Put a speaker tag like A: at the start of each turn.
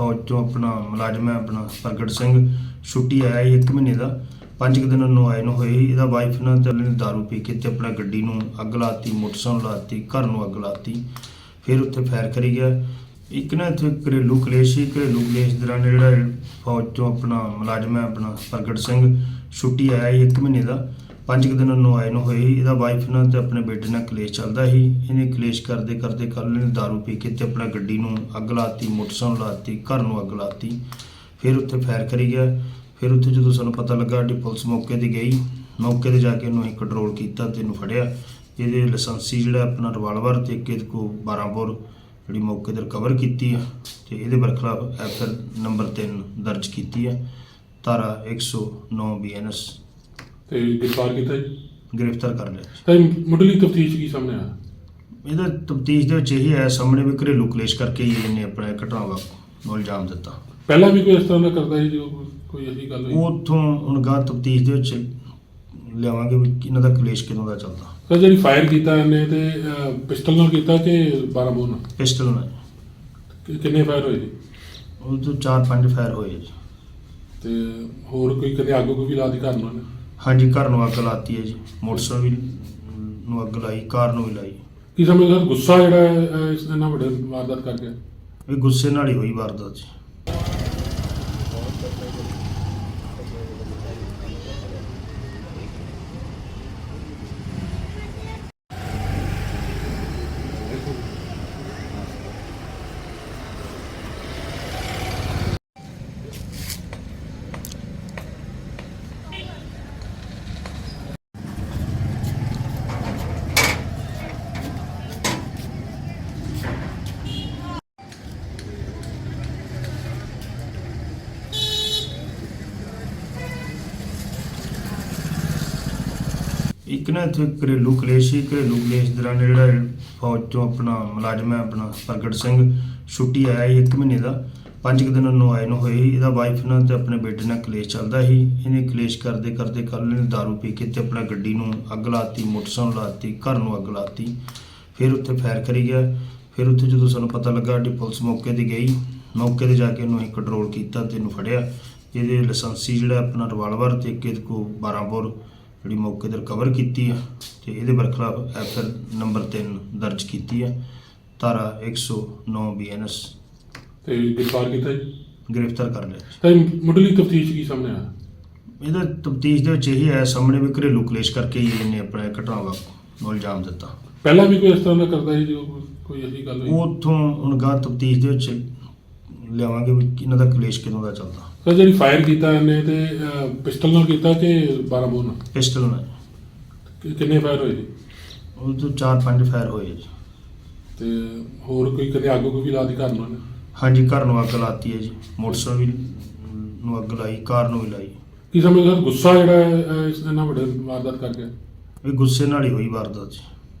A: ਫੌਜ ਤੋਂ ਆਪਣਾ ਮੁਲਾਜ਼ਮ ਹੈ, ਆਪਣਾ ਪ੍ਰਗਟ ਸਿੰਘ। ਛੁੱਟੀ ਆਇਆ ਸੀ ਇੱਕ ਮਹੀਨੇ ਦਾ। ਪੰਜ ਕੁ ਦਿਨ ਨੂੰ ਆਏ ਨੂੰ ਹੋਏ ਇਹਦਾ ਵਾਈਫ ਨਾਲ ਤੇ ਨੇ ਦਾਰੂ ਪੀ ਕੇ ਤੇ ਆਪਣਾ ਗੱਡੀ ਨੂੰ ਅੱਗ ਲਾਤੀ, ਮੋਟਰਸਾਈਕਲ ਨੂੰ ਲਾਤੀ, ਘਰ ਨੂੰ ਅੱਗ ਲਾਤੀ। ਫਿਰ ਉੱਥੇ ਫਾਇਰ ਕਰੀ ਗਿਆ। ਇੱਕ ਨਾ ਇੱਥੇ ਘਰੇਲੂ ਕਲੇਸ਼ ਸੀ। ਘਰੇਲੂ ਕਲੇਸ਼ ਦੌਰਾਨ ਜਿਹੜਾ ਫੌਜ ਤੋਂ ਆਪਣਾ ਮੁਲਾਜ਼ਮ ਹੈ, ਆਪਣਾ ਪ੍ਰਗਟ ਸਿੰਘ, ਛੁੱਟੀ ਆਇਆ ਸੀ ਇੱਕ ਮਹੀਨੇ ਦਾ। ਪੰਜ ਕੁ ਦਿਨ ਨੂੰ ਆਏ ਨੂੰ ਹੋਏ ਸੀ। ਇਹਦਾ ਵਾਈਫ ਨਾਲ ਤੇ ਆਪਣੇ ਬੇਟੇ ਨਾਲ ਕਲੇਸ਼ ਚੱਲਦਾ ਸੀ। ਇਹਨੇ ਕਲੇਸ਼ ਕਰਦੇ ਕਰਦੇ ਕੱਲ੍ਹ ਨੇ ਦਾਰੂ ਪੀ ਕੇ ਤੇ ਆਪਣਾ ਗੱਡੀ ਨੂੰ ਅੱਗ ਲਾਤੀ, ਮੋਟਰਸਾਈਕਲ ਨੂੰ ਲਾਤੀ, ਘਰ ਨੂੰ ਅੱਗ ਲਾਤੀ। ਫਿਰ ਉੱਥੇ ਫਾਇਰ ਕਰੀ ਗਿਆ। ਫਿਰ ਉੱਥੇ ਜਦੋਂ ਸਾਨੂੰ ਪਤਾ ਲੱਗਾ ਕਿ ਪੁਲਿਸ ਮੌਕੇ ਤੇ ਗਈ, ਮੌਕੇ ਤੇ ਜਾ ਕੇ ਇਹਨੂੰ ਅਸੀਂ ਕੰਟਰੋਲ ਕੀਤਾ ਤੇ ਇਹਨੂੰ ਫੜਿਆ। ਇਹਦੇ ਲਾਇਸੈਂਸੀ ਜਿਹੜਾ ਆਪਣਾ ਰਿਵਾਲਵਰ ਤੇ ਇੱਕ ਇਹਦੇ ਕੋ 12 ਬੋਰ ਜਿਹੜੀ ਮੌਕੇ ਤੇ ਰਿਕਵਰ ਕੀਤੀ ਆ ਤੇ ਇਹਦੇ ਬਰਖਲਾਫ ਐਫਆਰ ਨੰਬਰ 3 ਦਰਜ ਕੀਤੀ ਆ, ਧਾਰਾ 109 ਬੀਐਨਐਸ
B: ਤੇ ਗ੍ਰਿਫਤਾਰ ਕੀਤਾ ਜੀ?
A: ਗ੍ਰਿਫਤਾਰ ਕਰ ਲਿਆ।
B: ਤਾਂ ਮੁੱਢਲੀ ਤਫਤੀਸ਼ ਕੀ ਸਾਹਮਣੇ ਆਇਆ
A: ਇਹਦਾ ਤਫਤੀਸ਼ ਦੇ ਵਿੱਚ ਇਹੀ ਆਇਆ ਸਾਹਮਣੇ ਵੀ ਘਰੇਲੂ ਕਲੇਸ਼ ਕਰਕੇ ਹੀ ਇਹਨੇ ਆਪਣਾ ਇਹ ਘਟਨਾਵਾ ਨੂੰ ਇਲਜ਼ਾਮ ਦਿੱਤਾ।
B: ਪਹਿਲਾਂ ਵੀ ਕੋਈ ਇਸ ਤਰ੍ਹਾਂ ਦਾ ਕਰਦਾ ਸੀ ਜੋ ਕੋਈ ਅਜੀ ਗੱਲ ਹੋਈ?
A: ਉੱਥੋਂ ਹੁਣ ਗਾਂ ਤਫਤੀਸ਼ ਦੇ ਵਿੱਚ ਲਿਆਵਾਂਗੇ ਵੀ ਇਹਨਾਂ ਦਾ ਕਲੇਸ਼ ਕਿਦੋਂ ਦਾ ਚੱਲਦਾ।
B: ਤਾਂ ਜਿਹੜੀ ਫਾਇਰ ਕੀਤਾ ਇਹਨੇ ਤੇ ਅਹ, ਪਿਸਟਲ ਨਾਲ ਕੀਤਾ ਕਿ 12 ਬੋਰ ਨਾਲ?
A: ਪਿਸਟਲ ਨਾਲ।
B: ਕਿ- ਕਿੰਨੇ ਫਾਇਰ ਹੋਏ ਜੀ?
A: ਉਹ ਤੋਂ 4-5 ਫਾਇਰ ਹੋਏ ਜੀ।
B: ਤੇ ਹੋਰ ਕੋਈ ਕਦੇ ਅੱਗ ਕੋਈ ਵੀ ਲਾ ਦੀ ਘਰ ਨਾਲ ਨੇ?
A: ਹਾਂਜੀ ਘਰ ਨੂੰ ਅੱਗ ਲਾਤੀ ਹੈ ਜੀ। ਮੋਟਰਸਾਈਕਲ ਵੀ ਨੂੰ ਅੱਗ ਲਾਈ ਕਾਰ ਨੂੰ ਵੀ ਲਾਈ।
B: ਕੀ ਸਮਝਦਾ ਗੁੱਸਾ ਜਿਹੜਾ ਹੈ, ਅਹ, ਇਸ ਨਾਲ ਵੱਡੇ ਵਾਰਦਾਤ ਕਰ ਗਿਆ
A: ਇਹ ਗੁੱਸੇ ਨਾਲ ਹੀ ਹੋਈ ਵਾਰਦਾਤ ਜੀ। ਇੱਕ ਨਾ ਇੱਥੇ ਘਰੇਲੂ ਕਲੇਸ਼ ਸੀ, ਘਰੇਲੂ ਕਲੇਸ਼ ਦੌਰਾਨ ਜਿਹੜਾ ਫੌਜ ਤੋਂ ਆਪਣਾ ਮੁਲਾਜ਼ਮ ਹੈ, ਆਪਣਾ ਪ੍ਰਗਟ ਸਿੰਘ ਛੁੱਟੀ ਆਇਆ ਸੀ ਇੱਕ ਮਹੀਨੇ ਦਾ, ਪੰਜ ਕੁ ਦਿਨ ਉਹਨੂੰ ਆਏ ਨੂੰ ਹੋਏ ਸੀ। ਇਹਦਾ ਵਾਈਫ ਨਾਲ ਤੇ ਆਪਣੇ ਬੇਟੇ ਨਾਲ ਕਲੇਸ਼ ਚੱਲਦਾ ਸੀ। ਇਹਨੇ ਕਲੇਸ਼ ਕਰਦੇ ਕਰਦੇ ਕੱਲ੍ਹ ਨੇ ਦਾਰੂ ਪੀ ਕੇ ਤੇ ਆਪਣਾ ਗੱਡੀ ਨੂੰ ਅੱਗ ਲਾਤੀ ਮੋਟਰਸਾਈਕਲ ਨੂੰ ਲਾਤੀ ਘਰ ਨੂੰ ਅੱਗ ਲਾਤੀ ਫਿਰ ਉੱਥੇ ਫਾਇਰ ਕਰੀ ਗਿਆ। ਫਿਰ ਉੱਥੇ ਜਦੋਂ ਸਾਨੂੰ ਪਤਾ ਲੱਗਾ ਕਿ ਪੁਲਿਸ ਮੌਕੇ ਤੇ ਗਈ, ਮੌਕੇ ਤੇ ਜਾ ਕੇ ਇਹਨੂੰ ਅਸੀਂ ਕੰਟਰੋਲ ਕੀਤਾ ਤੇ ਇਹਨੂੰ ਫੜਿਆ। ਇਹਦੇ ਲਾਇਸੈਂਸੀ ਜਿਹੜਾ ਆਪਣਾ ਰਿਵਾਲਵਰ ਤੇ ਇੱਕ ਇਹਦੇ ਕੋ 12 ਬੋਰ ਜਿਹੜੀ ਮੌਕੇ ਤੇ ਰਿਕਵਰ ਕੀਤੀ ਆ ਤੇ ਇਹਦੇ ਬਰਖਲਾਫ ਐਫਆਰ ਨੰਬਰ 3 ਦਰਜ ਕੀਤੀ ਆ ਧਾਰਾ 109 ਬੀਐਨਐਸ
B: ਤੇ ਗ੍ਰਿਫਤਾਰ ਕੀਤਾ ਜੀ?
A: ਗ੍ਰਿਫਤਾਰ ਕਰ ਲਿਆ
B: ਤਾਂ ਮੁੱਢਲੀ ਤਫਤੀਸ਼ ਕੀ ਸਾਹਮਣੇ ਆਇਆ?
A: ਇਹਦਾ ਤਫਤੀਸ਼ ਦੇ ਵਿੱਚ ਇਹੀ ਆਇਆ ਸਾਹਮਣੇ ਵੀ ਘਰੇਲੂ ਕਲੇਸ਼ ਕਰਕੇ ਹੀ ਇਹਨੇ ਆਪਣਾ ਇਹ ਘਟਨਾਵਾ ਨੂੰ ਇਲਜ਼ਾਮ ਦਿੱਤਾ।
B: ਪਹਿਲਾਂ ਵੀ ਕੋਈ ਇਸ ਤਰ੍ਹਾਂ ਦਾ ਕਰਦਾ ਸੀ ਜੋ ਕੋਈ ਅਜੀ ਗੱਲ ਹੋਈ?
A: ਉਹ ਉੱਥੋਂ ਹੁਣ ਗਾਂ ਤਫਤੀਸ਼ ਦੇ ਵਿੱਚ ਲਿਆਵਾਂਗੇ ਵੀ ਇਹਨਾਂ ਦਾ ਕਲੇਸ਼ ਕਿਦੋਂ ਦਾ ਚੱਲਦਾ।
B: ਤਾਂ ਜਿਹੜੀ ਫਾਇਰ ਕੀਤਾ ਇਹਨੇ ਤੇ ਅਹ, ਪਿਸਟਲ ਨਾਲ ਕੀਤਾ ਕਿ 12 ਬੋਰ ਨਾਲ?
A: ਪਿਸਟਲ ਨਾਲ।
B: ਕਿ- ਕਿੰਨੇ ਫਾਇਰ ਹੋਏ ਜੀ?
A: ਉਹ ਤੋਂ 4-5 ਫਾਇਰ ਹੋਏ ਜੀ।
B: ਤੇ ਹੋਰ ਕੋਈ ਕਦੇ ਅੱਗ ਕੋਈ ਵੀ ਲਾ ਦੀ ਘਰ ਨੇ?
A: ਹਾਂਜੀ ਘਰ ਨੂੰ ਅੱਗ ਲਾਤੀ ਹੈ ਜੀ। ਮੋਟਰਸਾਈਕਲ ਵੀ ਨੂੰ ਅੱਗ ਲਾਈ ਕਾਰ ਨੂੰ ਵੀ ਲਾਈ।
B: ਕੀ ਸਮਝਦਾ ਗੁੱਸਾ ਜਿਹੜਾ ਹੈ, ਅਹ, ਇਸ ਨਾਲ ਵੱਡੇ ਵਾਰਦਾਤ ਕਰ ਗਿਆ
A: ਇਹ ਗੁੱਸੇ ਨਾਲ ਹੀ ਹੋਈ ਵਾਰਦਾਤ ਜੀ।